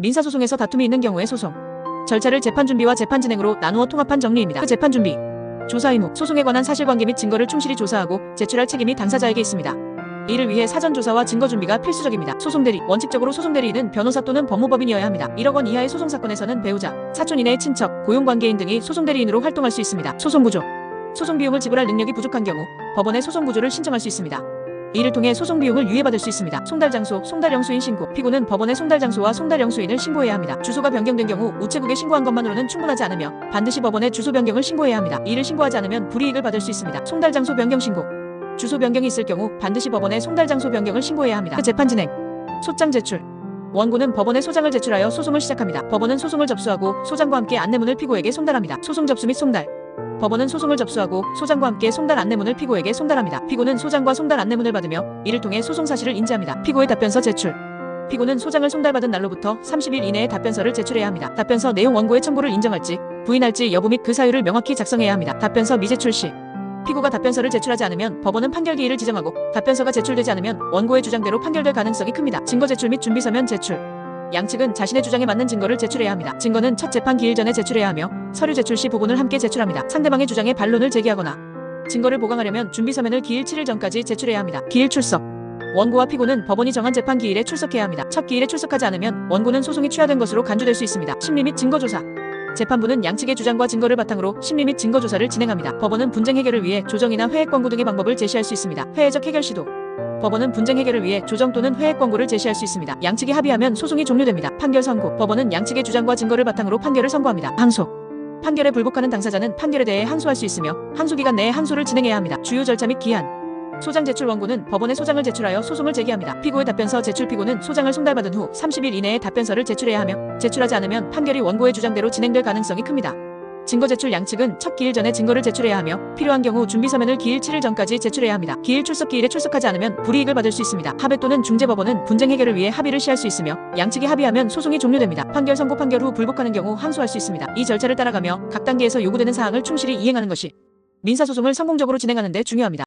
민사소송에서 다툼이 있는 경우의 소송. 절차를 재판 준비와 재판 진행으로 나누어 통합한 정리입니다. 그 재판 준비. 조사 의무. 소송에 관한 사실관계 및 증거를 충실히 조사하고 제출할 책임이 당사자에게 있습니다. 이를 위해 사전 조사와 증거 준비가 필수적입니다. 소송 대리. 원칙적으로 소송 대리인은 변호사 또는 법무법인이어야 합니다. 1억 원 이하의 소송 사건에서는 배우자, 사촌 이내의 친척, 고용 관계인 등이 소송 대리인으로 활동할 수 있습니다. 소송 구조. 소송 비용을 지불할 능력이 부족한 경우 법원에 소송 구조를 신청할 수 있습니다. 이를 통해 소송 비용을 유예받을 수 있습니다. 송달 장소, 송달 영수인 신고. 피고는 법원에 송달 장소와 송달 영수인을 신고해야 합니다. 주소가 변경된 경우 우체국에 신고한 것만으로는 충분하지 않으며 반드시 법원에 주소 변경을 신고해야 합니다. 이를 신고하지 않으면 불이익을 받을 수 있습니다. 송달 장소 변경 신고. 주소 변경이 있을 경우 반드시 법원에 송달 장소 변경을 신고해야 합니다. 그 재판 진행. 소장 제출. 원고는 법원에 소장을 제출하여 소송을 시작합니다. 법원은 소송을 접수하고 소장과 함께 안내문을 피고에게 송달합니다. 소송 접수 및 송달. 법원은 소송을 접수하고 소장과 함께 송달 안내문을 피고에게 송달합니다. 피고는 소장과 송달 안내문을 받으며 이를 통해 소송 사실을 인지합니다. 피고의 답변서 제출. 피고는 소장을 송달받은 날로부터 30일 이내에 답변서를 제출해야 합니다. 답변서 내용 원고의 청구를 인정할지 부인할지 여부 및 그 사유를 명확히 작성해야 합니다. 답변서 미제출 시 피고가 답변서를 제출하지 않으면 법원은 판결 기일을 지정하고 답변서가 제출되지 않으면 원고의 주장대로 판결될 가능성이 큽니다. 증거 제출 및 준비 서면 제출. 양측은 자신의 주장에 맞는 증거를 제출해야 합니다. 증거는 첫 재판 기일 전에 제출해야 하며 서류 제출 시 부분을 함께 제출합니다. 상대방의 주장에 반론을 제기하거나 증거를 보강하려면 준비 서면을 기일 7일 전까지 제출해야 합니다. 기일 출석. 원고와 피고는 법원이 정한 재판 기일에 출석해야 합니다. 첫 기일에 출석하지 않으면 원고는 소송이 취하된 것으로 간주될 수 있습니다. 심리 및 증거 조사. 재판부는 양측의 주장과 증거를 바탕으로 심리 및 증거 조사를 진행합니다. 법원은 분쟁 해결을 위해 조정이나 회액 권고 등의 방법을 제시할 수 있습니다. 회의적 해결 시도. 법원은 분쟁 해결을 위해 조정 또는 회액 권고를 제시할 수 있습니다. 양측이 합의하면 소송이 종료됩니다. 판결 선고. 법원은 양측의 주장과 증거를 바탕으로 판결을 선고합니다. 항소. 판결에 불복하는 당사자는 판결에 대해 항소할 수 있으며 항소 기간 내에 항소를 진행해야 합니다. 주요 절차 및 기한. 소장 제출 원고는 법원에 소장을 제출하여 소송을 제기합니다. 피고의 답변서 제출 피고는 소장을 송달받은 후 30일 이내에 답변서를 제출해야 하며 제출하지 않으면 판결이 원고의 주장대로 진행될 가능성이 큽니다. 증거 제출 양측은 첫 기일 전에 증거를 제출해야 하며 필요한 경우 준비 서면을 기일 7일 전까지 제출해야 합니다. 기일 출석 기일에 출석하지 않으면 불이익을 받을 수 있습니다. 합의 또는 중재법원은 분쟁 해결을 위해 합의를 시할 수 있으며 양측이 합의하면 소송이 종료됩니다. 판결 선고 판결 후 불복하는 경우 항소할 수 있습니다. 이 절차를 따라가며 각 단계에서 요구되는 사항을 충실히 이행하는 것이 민사소송을 성공적으로 진행하는 데 중요합니다.